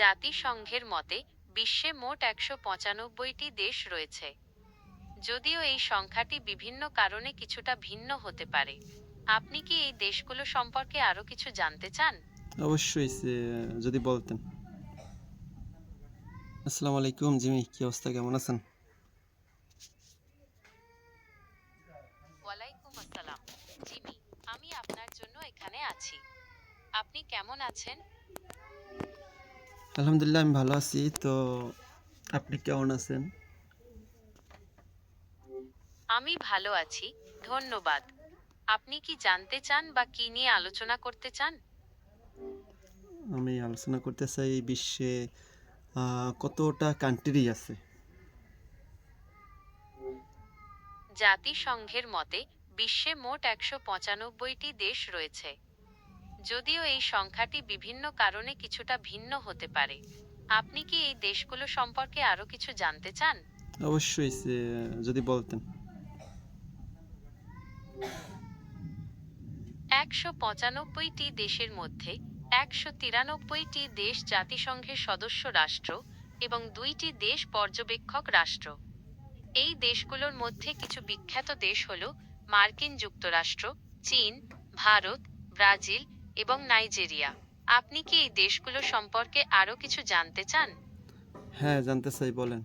জাতিসংঘের মতে বিশ্বে মোট একশো পঁচানব্বইটি দেশ রয়েছে। যদিও এই সংখ্যাটি বিভিন্ন কারণে কিছুটা ভিন্ন হতে পারে। আপনি কি এই দেশগুলো সম্পর্কে আরও কিছু জানতে চান? অবশ্যই যদি বলতেন। আসসালামু আলাইকুম জিমি কি অবস্থা? কেমন আছেন? ওয়ালাইকুম আসসালাম। জিমি আমি আপনার জন্য এখানে আছি। আপনি কেমন আছেন? আলহামদুলিল্লাহ আমি ভালো আছি। তো আপনি কেমন আছেন? আমি ভালো আছি ধন্যবাদ। আপনি কি জানতে চান বা কি নিয়ে আলোচনা করতে চান? আমি আলোচনা করতে চাই এই বিশ্বে কতটা কান্ট্রি আছে? জাতিসংঘের মতে বিশ্বে মোট একশো পঁচানব্বইটি দেশ রয়েছে। যদিও এই সংখ্যাটি বিভিন্ন কারণে কিছুটা ভিন্ন হতে পারে। আপনি কি এই দেশগুলো সম্পর্কে আরও কিছু জানতে চান? অবশ্যই যদি বলতেন। একশো পঁচানব্বইটি দেশের মধ্যে একশো তিরানব্বইটি দেশ জাতিসংঘের সদস্য রাষ্ট্র এবং দুইটি দেশ পর্যবেক্ষক রাষ্ট্র। এই দেশগুলোর মধ্যে কিছু বিখ্যাত দেশ হল মার্কিন যুক্তরাষ্ট্র চীন ভারত ব্রাজিল এবং নাইজেরিয়া। আপনি কি এই দেশগুলো সম্পর্কে আরও কিছু জানতে চান? হ্যাঁ জানতে চাই বলেন।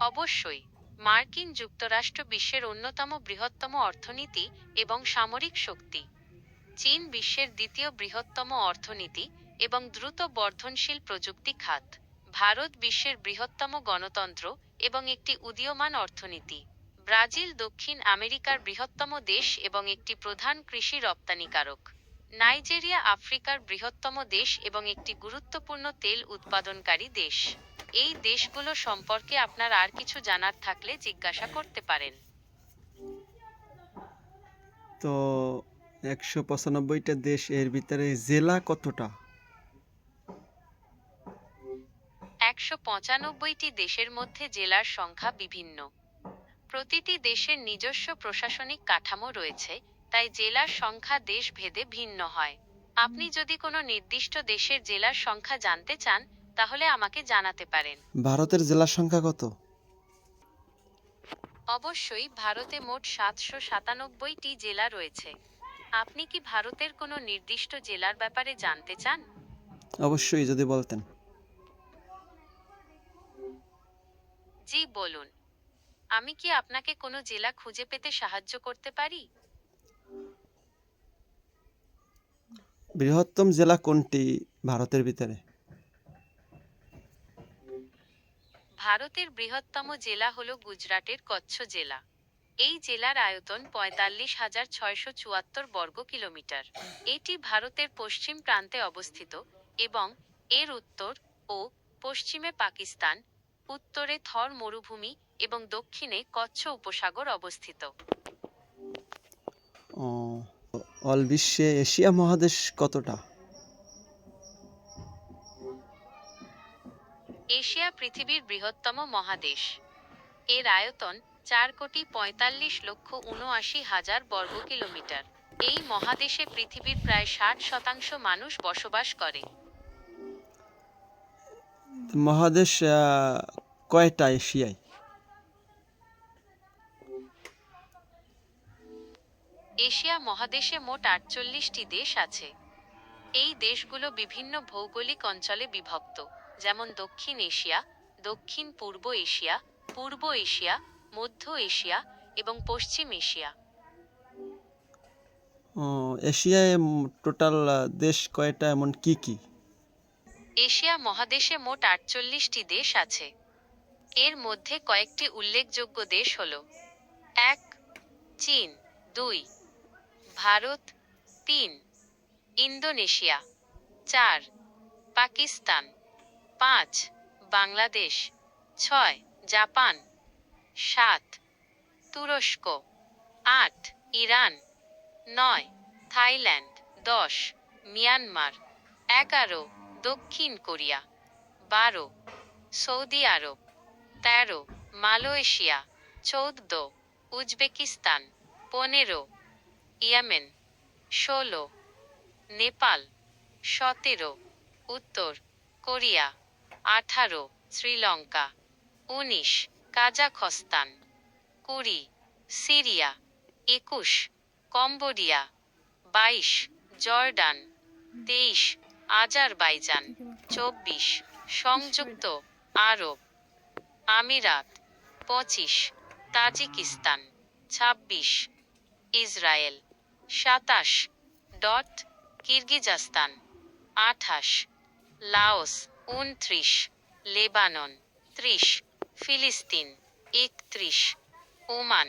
অবশ্যই মার্কিন যুক্তরাষ্ট্র বিশ্বের অন্যতম বৃহত্তম অর্থনীতি এবং সামরিক শক্তি। চীন বিশ্বের দ্বিতীয় বৃহত্তম অর্থনীতি এবং দ্রুত বর্ধনশীল প্রযুক্তি খাত। ভারত বিশ্বের বৃহত্তম গণতন্ত্র এবং একটি উদীয়মান অর্থনীতি। ব্রাজিল দক্ষিণ আমেরিকার বৃহত্তম দেশ এবং একটি প্রধান কৃষি রপ্তানিকারক। নাইজেরিয়া আফ্রিকার বৃহত্তম দেশ এবং একটি গুরুত্বপূর্ণ তেল উৎপাদনকারী দেশ। এই দেশগুলো সম্পর্কে আপনার আর কিছু জানার থাকলে জিজ্ঞাসা করতে পারেন। তো একশো পঁচানব্বইটা দেশ এর ভিতরে জেলা কতটা? একশো পঁচানব্বইটি দেশের মধ্যে জেলার সংখ্যা বিভিন্ন। প্রতিটি দেশের নিজস্ব প্রশাসনিক কাঠামো রয়েছে তাই জেলার সংখ্যা দেশ ভেদে ভিন্ন হয়। আপনি যদি কোনো নির্দিষ্ট দেশের জেলার সংখ্যা জানতে চান তাহলে আমাকে জানাতে পারেন। ভারতের জেলার সংখ্যা কত? অবশ্যই ভারতে মোট সাতশো সাতানব্বইটি জেলা রয়েছে। আপনি কি ভারতের কোনো নির্দিষ্ট জেলার ব্যাপারে জানতে চান? অবশ্যই যদি বলতেন। জি বলুন। আমি কি আপনাকে কোনো জেলা খুঁজে পেতে সাহায্য করতে পারি? বৃহত্তম জেলা কোনটি ভারতের ভিতরে? ভারতের বৃহত্তম জেলা হল গুজরাটের কচ্ছ জেলা। এই জেলার আয়তন পঁয়তাল্লিশ হাজার ছয়শো চুয়াত্তর বর্গ কিলোমিটার। এটি ভারতের পশ্চিম প্রান্তে অবস্থিত এবং এর উত্তর ও পশ্চিমে পাকিস্তান উত্তরে থর মরুভূমি এবং দক্ষিণে কচ্ছ উপসাগর অবস্থিত। অল বিশ্বে এশিয়া মহাদেশ কতটা? এশিয়া পৃথিবীর বৃহত্তম মহাদেশ। এর আয়তন চার কোটি পঁয়তাল্লিশ লক্ষ উনআশি হাজার বর্গ কিলোমিটার। এই মহাদেশে পৃথিবীর প্রায় ষাট শতাংশ মানুষ বসবাস করে। মহাদেশ কয়টা এশিয়ায়? এশিয়া মহাদেশে মোট আটচল্লিশটি দেশ আছে। এই দেশগুলো বিভিন্ন ভৌগোলিক অঞ্চলে বিভক্ত যেমন দক্ষিণ এশিয়া দক্ষিণ পূর্ব এশিয়া পূর্ব এশিয়া মধ্য এশিয়া এবং পশ্চিম এশিয়া। এশিয়ায় টোটাল দেশ কয়টা এমন কি কি? এশিয়া মহাদেশে মোট আটচল্লিশটি দেশ আছে। এর মধ্যে কয়েকটি উল্লেখযোগ্য দেশ হল এক চীন দুই ভারত, তিন। ইন্দোনেশিয়া, চার। পাকিস্তান, পাঁচ। বাংলাদেশ, ছয়। জাপান, সাত। তুরস্ক, আট। ইরান, নয়। থাইল্যান্ড, দশ। মিয়ানমার, এগারো। দক্ষিণ কোরিয়া, বারো। সৌদি আরব, তেরো। মালয়েশিয়া, চৌদ্দ। উজবেকিস্তান, পনেরো। ইয়েমেন, ষোলো। নেপাল, সতেরো। উত্তর, কোরিয়া, আঠারো। শ্রীলঙ্কা, উনিশ। কাজাখস্তান, কুড়ি। সিরিয়া, একুশ। কম্বোডিয়া, বাইশ। জর্ডান, তেইশ। আজারবাইজান, চব্বিশ। সংযুক্ত আরব আমিরাত, পঁচিশ। তাজিকিস্তান, ছাব্বিশ। ইসরায়েল। সাতাশ, ডট, কিরগিজাস্তান, আঠাশ, লাওস উনত্রিশ লেবানন, ত্রিশ, ফিলিস্তিন, একত্রিশ, ওমান,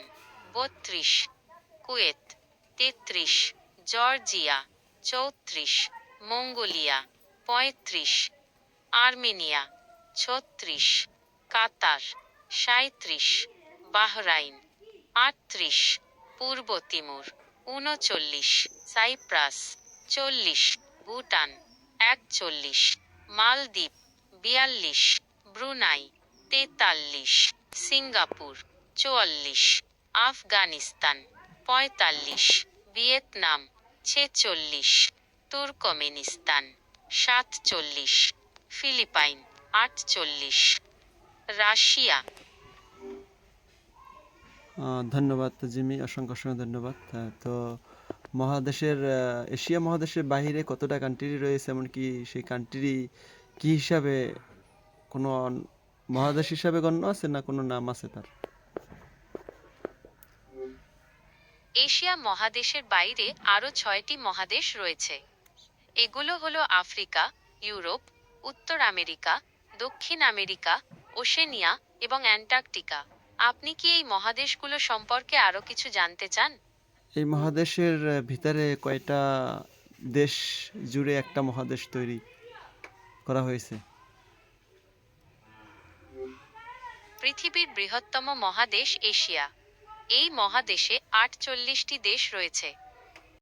বত্রিশ, কুয়েত, তেত্রিশ, জর্জিয়া, চৌত্রিশ, মঙ্গোলিয়া, পঁয়ত্রিশ, আর্মেনিয়া, ছত্রিশ, কাতার সাঁত্রিশ বাহরাইন, আটত্রিশ, পূর্ব তিমুর। উনচল্লিশ সাইপ্রাস, চল্লিশ, ভুটান, একচল্লিশ, মালদ্বীপ, বিয়াল্লিশ, ব্রুনাই, তেতাল্লিশ, সিঙ্গাপুর, চুয়াল্লিশ, আফগানিস্তান, পঁয়তাল্লিশ, ভিয়েতনাম, ছেচল্লিশ, তুর্কমেনিস্তান, সাতচল্লিশ, ফিলিপাইন, আটচল্লিশ, রাশিয়া ধন্যবাদ জিমি, অসংখ্য অসংখ্য ধন্যবাদ। তো মহাদেশের এশিয়া মহাদেশের বাইরে কতটা কান্ট্রি রয়েছে, এমনকি সেই কান্ট্রি কি হিসাবে কোনো মহাদেশ হিসাবে গণ্য আছে না কোনো নাম আছে তার? এশিয়া মহাদেশের বাইরে আরও ছয়টি মহাদেশ রয়েছে। এগুলো হলো আফ্রিকা, ইউরোপ, উত্তর আমেরিকা, দক্ষিণ আমেরিকা, ওশেনিয়া এবং অ্যান্টার্কটিকা। আপনি কি এই মহাদেশগুলো সম্পর্কে আরও কিছু জানতে চান? এই মহাদেশের ভিতরে কয়টা দেশ জুড়ে একটা মহাদেশ তৈরি করা হয়েছে? পৃথিবীর বৃহত্তম মহাদেশ এশিয়া। এই মহাদেশে আটচল্লিশটি দেশ রয়েছে।